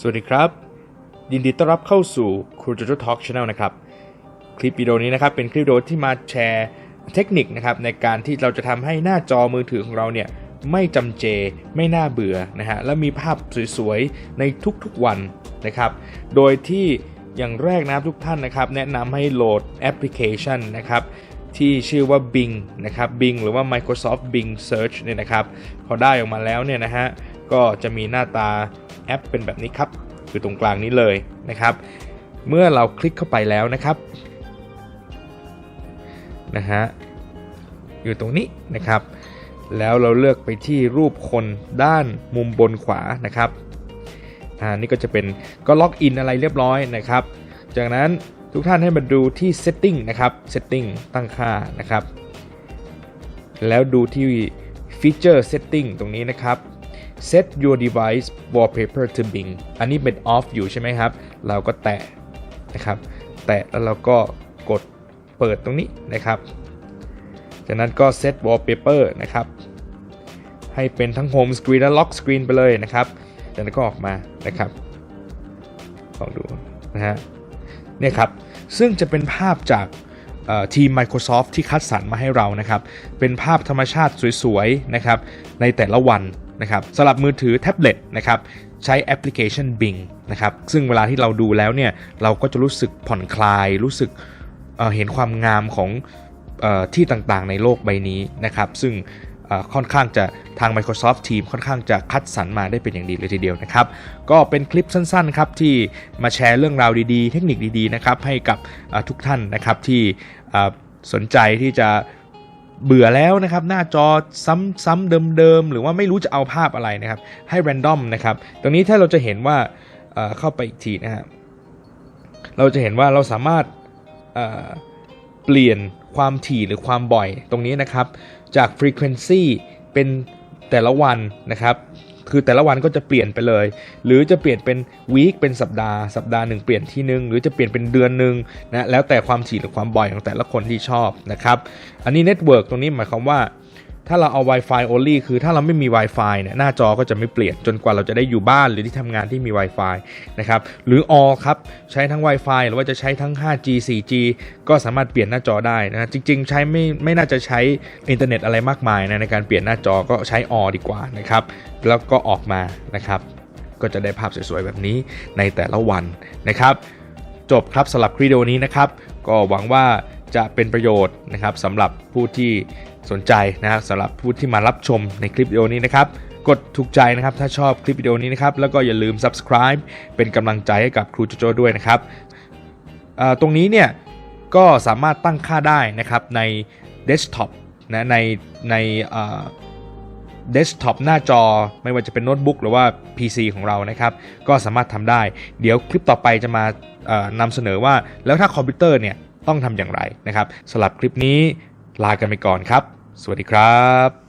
สวัสดีครับ ยินดีต้อนรับเข้าสู่ครู JoJo Talk Channel นะครับ คลิปวิดีโอนี้นะครับเป็นคลิปวิดีโอที่มาแชร์เทคนิคนะครับในการที่เราจะทำให้หน้าจอมือถือของเราเนี่ยไม่จำเจไม่น่าเบื่อนะฮะและมีภาพสวยๆในทุกๆวันนะครับ โดยที่อย่างแรกนะครับทุกท่านนะครับ แนะนำให้โหลดแอปพลิเคชันนะครับที่ชื่อว่า Bing นะครับ Bing หรือว่า Microsoft Bing Search เนี่ยนะครับ พอได้ออกมาแล้วเนี่ยนะฮะก็จะมีหน้าตา แอปเป็นแบบนี้ครับ คือตรงกลางนี้เลยนะครับ เมื่อเราคลิกเข้าไปแล้วนะครับนะฮะอยู่ตรงนี้นะครับ แล้วเราเลือกไปที่รูปคนด้านมุมบนขวานะครับอ่านี่ก็จะเป็นก็ล็อกอินอะไรเรียบร้อยนะครับ จากนั้นทุกท่านให้มาดูที่ setting นะครับ setting ตั้งค่านะครับ แล้วดูที่ feature setting ตรงนี้นะครับ set your device wallpaper to Bing อันนี้เป็น off อยู่ใช่ไหมครับ เราก็แตะนะครับ แตะแล้วเราก็กดเปิดตรงนี้นะครับ จากนั้นก็ set wallpaper นะครับ ให้เป็นทั้ง home screen และ lock screen ไปเลยนะครับ จากนั้นก็ออกมานะครับลองดูนะฮะเนี่ยครับ ซึ่งจะเป็นภาพจากทีม Microsoft ที่คัดสรรมาให้เรานะครับ เป็นภาพธรรมชาติสวยๆนะครับในแต่ละวัน นะครับสำหรับมือถือแท็บเล็ตนะครับใช้แอปพลิเคชัน Bing นะครับซึ่งเวลาที่เราดูแล้วเนี่ยเราก็จะรู้สึกผ่อนคลาย รู้สึกเเห็นความงามของออที่ต่างๆ ในโลกใบนี้นะครับซึ่งค่อนข้างจะทาง Microsoft Team ค่อนข้างจะคัดสรรมาได้เป็นอย่างดีเลยทีเดียวนะครับ ก็เป็นคลิปสั้นๆครับที่มาแชร์เรื่องราวดีๆ เทคนิคดีๆนะครับให้กับทุกท่านนะครับที่สนใจที่จะ เบื่อแล้วนะครับหน้าจอซ้ำๆเดิมๆหรือว่าไม่รู้จะเอาภาพอะไรนะครับ ให้แรนดอมนะครับ ตรงนี้ถ้าเราจะเห็นว่าเเข้าไปอีกทีนะครับเราจะเห็นว่าเราสามารถเเปลี่ยนความถี่หรือความบ่อยตรงนี้นะครับ จาก frequency เป็นแต่ละวันนะครับ คือแต่ละวันก็จะเปลี่ยนไปเลย หรือจะเปลี่ยนเป็นวีคเป็นสัปดาห์สัปดาห์หนึ่งเปลี่ยนที่หนึ่งหรือจะเปลี่ยนเป็นเดือนหนึ่งนะแล้วแต่ความถี่หรือความบ่อยของแต่ละคนที่ชอบนะครับอันนี้เน็ตเวิร์กตรงนี้หมายความว่า ถ้าเราเอา Wi-Fi only คือถ้าเราไม่มี Wi-Fi เนี่ยหน้าจอก็จะไม่เปลี่ยนจนกว่าเราจะได้อยู่บ้านหรือที่ทำงานที่มี Wi-Fi นะครับหรือ all ครับใช้ทั้ง Wi-Fi หรือว่าจะใช้ทั้ง 5G 4G ก็สามารถเปลี่ยนหน้าจอได้นะจริง ๆ ใช้ไม่ไม่น่าจะใช้อินเทอร์เน็ตอะไรมากมายนะในการเปลี่ยนหน้าจอก็ใช้ all ดีกว่านะครับแล้วก็ออกมานะครับก็จะได้ภาพสวยๆแบบนี้ในแต่ละวันนะครับจบครับสำหรับคลิปวิดีโอนี้นะครับก็หวังว่า จะเป็นประโยชน์นะครับสำหรับผู้ที่สนใจนะครับสำหรับผู้ที่มารับชมในคลิปวิดีโอนี้นะครับ กดถูกใจนะครับถ้าชอบคลิปวิดีโอนี้นะครับ แล้วก็อย่าลืม subscribe เป็นกำลังใจให้กับครูโจโจ้ด้วยนะครับตรงนี้เนี่ยก็สามารถตั้งค่าได้นะครับใน desktop นะในในเดสก์ท็อปหน้าจอไม่ว่าจะเป็นโน้ตบุ๊กหรือว่า PC ของเรานะครับ ก็สามารถทำได้ เดี๋ยวคลิปต่อไปจะมานำเสนอว่าแล้วถ้าคอมพิวเตอร์เนี่ย ต้องทำอย่างไรนะครับสำหรับคลิปนี้ลากันไปก่อนครับ สวัสดีครับ